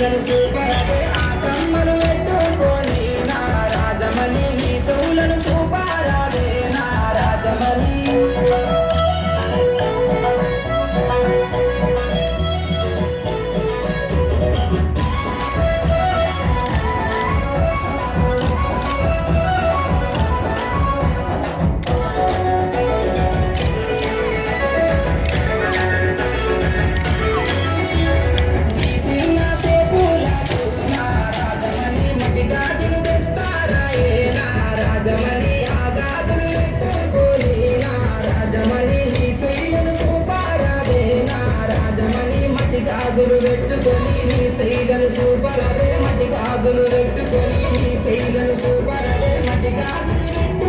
సౌలను సూపరదే ఆ కమ్మను ఎత్తుకొని నా రాజమలి నీ సౌలను సూపరాదే నా రాజమలి. గాజులు పెట్టుకొని నీ సైగలు సూపర్ అదే మటి గాజులు పెట్టుకొని నీ సైగలు సూపర్ అదే మటి గాజులు